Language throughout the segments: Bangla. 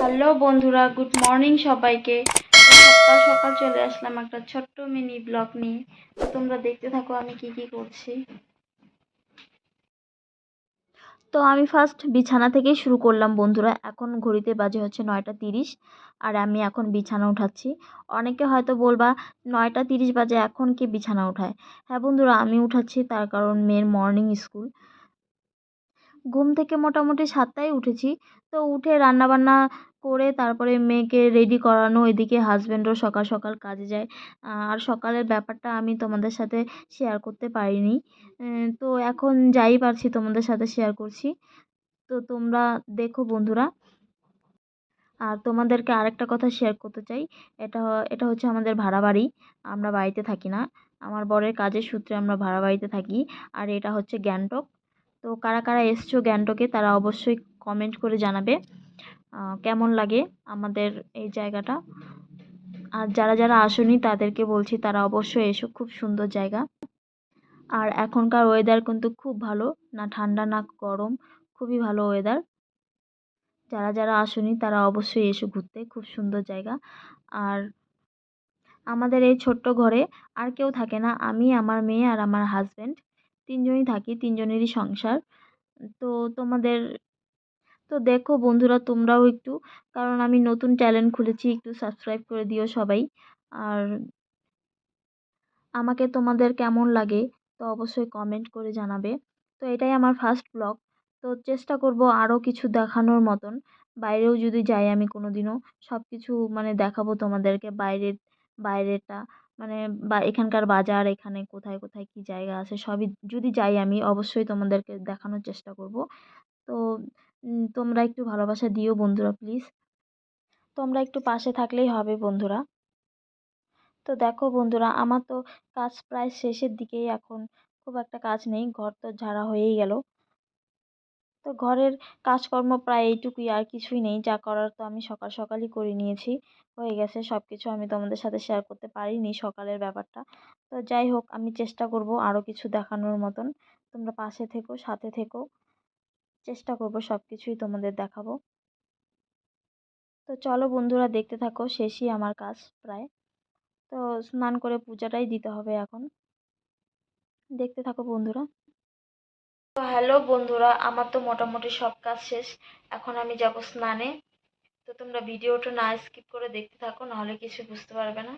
হ্যালো বন্ধুরা, গুড মর্নিং সবাইকে। সকাল সকাল চলে আসলাম একটা ছোট্ট মিনি ব্লগ নিয়ে। তোমরা দেখতে থাকো আমি কি কি করছি। তো আমি ফার্স্ট বিছানা থেকেই শুরু করলাম বন্ধুরা। এখন ঘড়িতে বাজে হচ্ছে নয়টা তিরিশ আর আমি এখন বিছানা উঠাচ্ছি। অনেকে হয়তো বলবা, নয়টা তিরিশ বাজে, এখন কি বিছানা উঠায়? হ্যাঁ বন্ধুরা, আমি উঠাচ্ছি, তার কারণ মেয়ের মর্নিং স্কুল ঘুম থেকে মোটামুটি সাতটায় উঠেছি। তো উঠে রান্নাবান্না করে তারপরে মেয়েকে রেডি করানো এদিকে হাজব্যান্ডও সকাল সকাল কাজে যায়। আর সকালের ব্যাপারটা আমি তোমাদের সাথে শেয়ার করতে পারিনি। তো এখন যাই পারছি তোমাদের সাথে শেয়ার করছি। তো তোমরা দেখো বন্ধুরা। আর তোমাদেরকে আরেকটা কথা শেয়ার করতে চাই। এটা এটা হচ্ছে আমাদের ভাড়া বাড়ি। আমরা বাড়িতে থাকি না। আমার বরের কাজের সূত্রে আমরা ভাড়া বাড়িতে থাকি। আর এটা হচ্ছে গ্যাংটক। তো কারা কারা এসছো গ্যাংটকে তারা অবশ্যই কমেন্ট করে জানাবে। কেমন লাগে আমাদের এই জায়গাটা? আর যারা যারা আসেনি তাদেরকে বলছি তারা অবশ্যই এসো, খুব সুন্দর জায়গা। আর এখনকার ওয়েদার কিন্তু খুব ভালো, না ঠান্ডা না গরম, খুবই ভালো ওয়েদার যারা যারা আসেনি তারা অবশ্যই এসো ঘুরতে, খুব সুন্দর জায়গা। আর আমাদের এই ছোট্ট ঘরে আর কেউ থাকে না, আমি, আমার মেয়ে আর আমার হাজব্যান্ড তিনজনই থাকি, তিনজনেরই সংসার। তো তোমাদের, তো দেখো বন্ধুরা তোমরাও একটু, কারণ আমি নতুন চ্যানেল খুলেছি, একটু সাবস্ক্রাইব করে দিও সবাই। আর আমাকে তোমাদের কেমন লাগে, তো অবশ্যই কমেন্ট করে জানাবে। তো এটাই আমার ফার্স্ট ব্লগ তো চেষ্টা করব আরও কিছু দেখানোর মতন। বাইরেও যদি যাই আমি কোনো দিনও সব কিছু মানে দেখাবো তোমাদেরকে, বাইরের বাইরেটা মানে বা এখানকার বাজার, এখানে কোথায় কোথায় কী জায়গা আছে, সবই যদি যাই আমি অবশ্যই তোমাদেরকে দেখানোর চেষ্টা করব। তো তোমরা একটু ভালোবাসা দিও বন্ধুরা প্লিজ তোমরা একটু পাশে থাকলেই হবে বন্ধুরা। তো দেখো বন্ধুরা, আমার তো কাজ প্রায় শেষের দিকেই এখন। খুব একটা কাজ নেই, ঘর তো ঝাড়া হয়েই গেল। তো ঘরের কাজকর্ম প্রায় এইটুকুই, আর কিছুই নেই। যা করার তো আমি সকাল সকালই করে নিয়েছি। হয়ে গেছে সব কিছু আমি তোমাদের সাথে শেয়ার করতে পারিনি সকালের ব্যাপারটা। তো যাই হোক, আমি চেষ্টা করব আরও কিছু দেখানোর মতন। তোমরা পাশে থেকো, সাথে থেকো। চেষ্টা করব সব কিছুই তোমাদের দেখাবো। তো চলো বন্ধুরা, দেখতে থাকো, শেষই আমার কাজ প্রায়। তো স্নান করে পূজাটাই দিতে হবে এখন। দেখতে থাকো বন্ধুরা। তো হ্যালো বন্ধুরা, আমার তো মোটামুটি সব কাজ শেষ। এখন আমি যাব স্নানে। তো তোমরা ভিডিওটা না স্কিপ করে দেখতে থাকো, নাহলে কিছু বুঝতে পারবে না।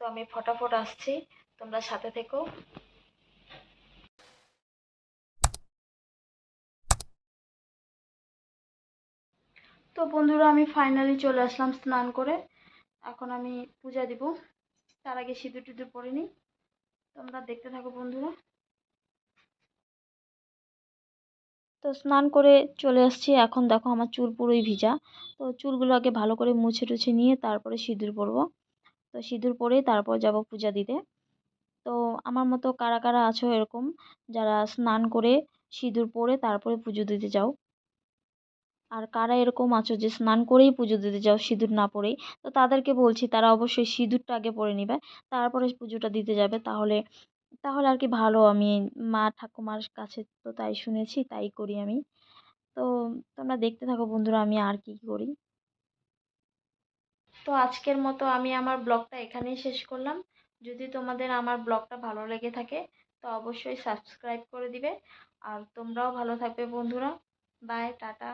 তো আমি ফটাফট আসছি, তোমরা সাথে থেকো। তো বন্ধুরা, আমি ফাইনালি চলে আসলাম স্নান করে। এখন আমি পূজা দিব। তার আগে সিঁদুর টিঁদুর পরে তোমরা দেখতে থাকো বন্ধুরা। তো স্নান করে চলে আসছি। এখন দেখো আমার চুল পুরোই ভিজা। তো চুলগুলো আগে ভালো করে মুছে টুছে নিয়ে তারপরে সিঁদুর পরবো। তো সিঁদুর পরে তারপর যাব পূজা দিতে। তো আমার মতো কারা কারা আছো এরকম, যারা স্নান করে সিঁদুর পরে তারপরে পুজো দিতে যাও। আর কারা এরকম আছো যে স্নান করেই পুজো দিতে যাও সিঁদুর না পরেই, তো তাদেরকে বলছি তারা অবশ্যই সিঁদুরটা আগে পরে নেবে, তারপরে পুজোটা দিতে যাবে। তাহলে তাহলে আর কি ভালো। আমি মা ঠাকুমার কাছে তো তাই শুনেছি, তাই করি আমি। তো তোমরা দেখতে থাকো বন্ধুরা, আমি আর কি করি। তো আজকের মতো আমি আমার ব্লগটা এখানেই শেষ করলাম। যদি তোমাদের আমার ব্লগটা ভালো লেগে থাকে, তো অবশ্যই সাবস্ক্রাইব করে দিবে। আর তোমরাও ভালো থাকবে বন্ধুরা। Bye, tata.